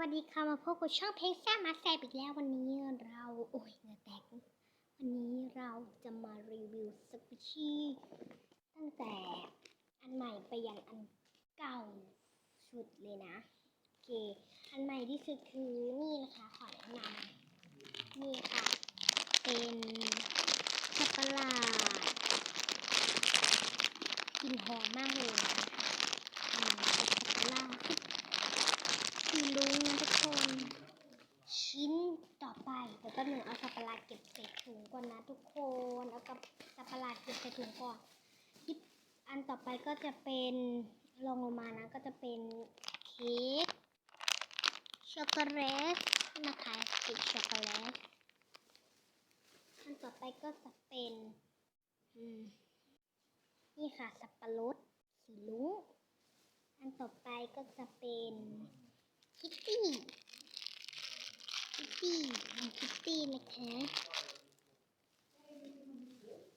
วัสดีค่ะมาพบกับช่องเพลงแซ่มาแซบอีกแล้ววันนี้เราโอ้ยเงือแตกวันนี้เราจะมารีวิวสกุชี่ตั้งแต่อันใหม่ไปยันอันเก่าสุดเลยนะโอเคอันใหม่ที่สุดคือนี่นะคะขอแนะนำนี่ค่ะ เป็นสับปะหลาดกลิ่นหอมมากเลยนะคะอืมเป็นสับ ปะหลาดสีลุงนะทุกคน ชิ้นต่อไปเดี๋ยวก็หนึ่งเอาสับปะรดเก็บใส่ถุงก่อนนะทุกคนเอากับสับปะรดเก็บใส่ถุงก่อนที่อันต่อไปก็จะเป็นลงลงมานะก็จะเป็นเค้กช็อกโกแลตนะคะเค้กช็อกโกแลตอันต่อไปก็จะเป็นนี่ค่ะสับปะรดสีลุ้งอันต่อไปก็จะเป็น คิตตี้ คิตตี้มีคิตตี้นะคะ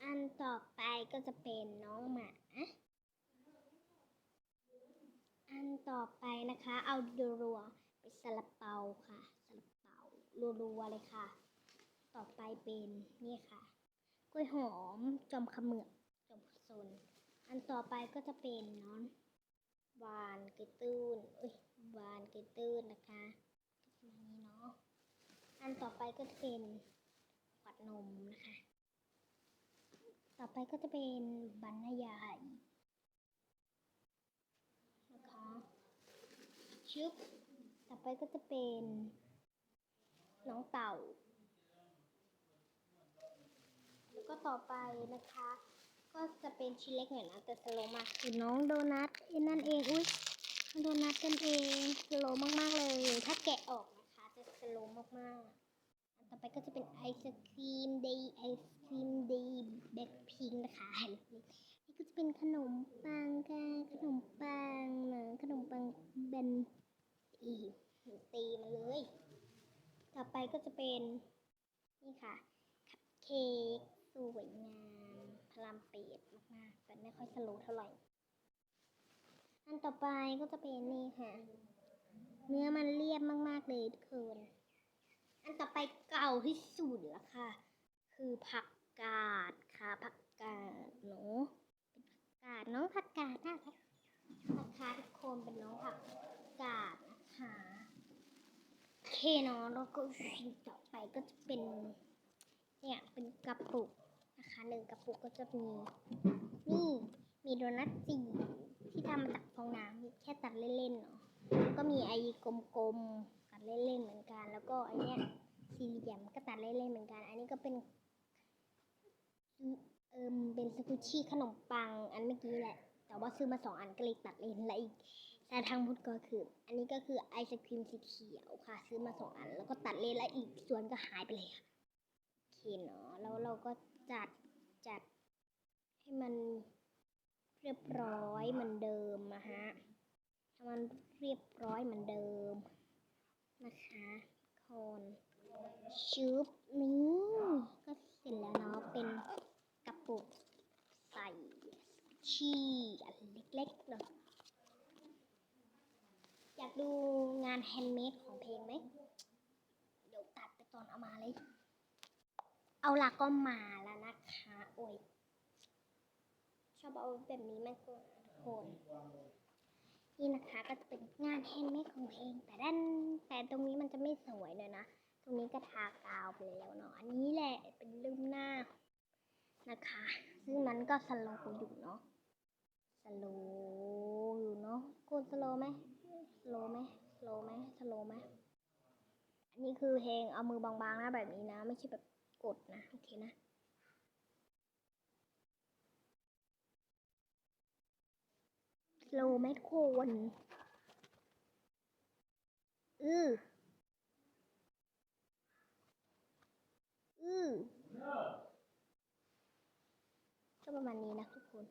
อันต่อไปก็จะเป็นน้องหมา อันต่อไปนะคะ เอารัวๆเป็นซาลาเปาค่ะซาลาเปารัวๆเลยค่ะ ต่อไปเป็นนี่ค่ะ กล้วยหอมจอมขมือบจอมซนอันต่อไปก็จะเป็นน้องวานกระตื้นเอ้ย วานกตื้นนะคะประมาณนี้เนาะ อันต่อไปก็จะเป็นขวดนมนะคะ ต่อไปก็จะเป็นบรรณยายนะคะชึบต่อไปก็จะเป็นน้องเต่า แล้วก็ต่อไปนะคะ ก็จะเป็นชิ้นเล็กหน่อยนะแต่สโลมากคือน้องโดนัทนั่นเองอุ้ย โดนัทกันเองสโลมากๆเลย ถ้าแกะออกนะคะจะสโลมากๆ อันต่อไปก็จะเป็นไอศครีมเดย์ไอศครีมเดย์แบ็คพิงนะคะนี่ก็จะเป็นขนมปังค่ะขนมปังนะขนมปังแบนอีหนูตีมาเลย ต่อไปก็จะเป็น นี่ค่ะ คัพเค้กสวยงามพลามเปรดมากๆ แต่ไม่ค่อยสโลเท่าไหร่ อันต่อไปก็จะเป็นนี่ค่ะ เนื้อมันเรียบมาก ๆ เลยทุกคน อันต่อไปเก่าที่สุดละค่ะ คือผักกาดค่ะผักกาดเนาะเป็นผักกาดน้องผักกาดน่ารักนะคะทุกคนเป็นน้องผักกาดนะคะโอเคเนาะแล้วก็ต่อไปก็จะเป็นเนี่ยเป็นกระปุกนะคะหนึ่งกระปุกก็จะมี นี่มีโดนัทจี ทำมาจากฟองน้ำแค่ตัดเล่นๆเนาะก็มีไอ้กลมๆตัดเล่นๆเหมือนกัน แล้วก็ไอเนี้ยสี่เหลี่ยมก็ตัดเล่นๆเหมือนกัน อันนี้ก็เป็นเอิมเป็นสกุชี่ขนมปังอันเมื่อกี้แหละ แต่ว่าซื้อมาสองอันก็เลยตัดเล่นและอีกแต่ทางพุทธก็คือ อันนี้ก็คือไอศครีมสีเขียวค่ะ ซื้อมาสองอัน แล้วก็ตัดเล่นและอีกส่วนก็หายไปเลยค่ะโอเคเนาะแล้วเราก็จัดจัดให้มันเรียบร้อยเหมือนเดิ ให้มันเรียบร้อยเหมือนเดิม นะคะคนชุบนี้ก็เสร็จแล้วเนาะเป็นกระปุกใส่ชีอันเล็กๆเนาะอยากดูงานแฮนด์เมดของเพลงไหม เดี๋ยวตัดไปตอนเอามาเลย เอาละก็มาแล้วนะคะ โอ้ย ชอบเอาแบบนี้มากกว่าทุกคน นี่นะคะก็จะเป็นงานแฮนด์เมดของเพลงแต่ด้านแต่ตรงนี้มันจะไม่สวยเลยนะ ตรงนี้ก็ทากาวไปแล้วเนาะอันนี้แหละเป็นรูปหน้านะคะ ซึ่งมันก็สโลว์อยู่เนาะสโลว์อยู่เนาะกดสโลว์ไหมสโลว์ไหมสโลว์ไหมสโลว์ไหมอันนี้คือเพลงเอามือบางๆนะแบบนี้นะ ไม่ใช่แบบกดนะโอเคนะ โลว์ไหมทุกคนอืออือก็ประมาณนี้นะทุกคน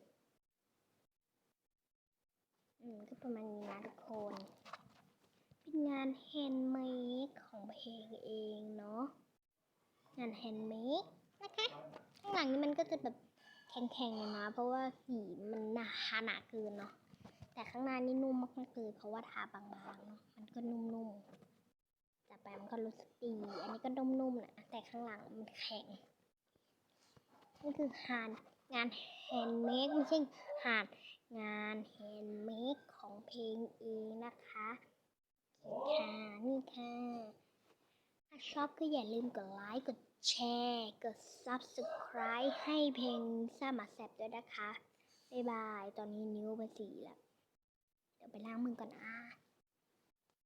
อืมก็ประมาณนี้นะทุกคน เป็นงานแฮนด์เมดของเพลงเองเนาะ งานแฮนด์เมดนะคะ ข้างหลังนี้มันก็จะแบบแข็งๆนะ เพราะว่าสีมันหนาหนาเกินเนาะ แต่ข้างหน้านี่นุ่มมากๆเลยเพราะว่าทาบางๆเนาะมันก็นุ่มไปมันก็รู้สึกดี อันนี้ก็นุ่มๆนะแต่ข้างหลังมันแข็งนี่คือหานงานแฮนด์เมดไม่ใช่หานงานแฮนด์เมดของเพลงเองนะคะค่ะนี่ค่ะถ้าชอบก็อย่าลืมกดไลค์กดแชร์กด subscribe ให้เพลงซ่ามาแซบด้วยนะคะ บ๊ายบาย ตอนนี้นิ้วเป็นสีแล้ว ยวไปล้างมือก่อนนะ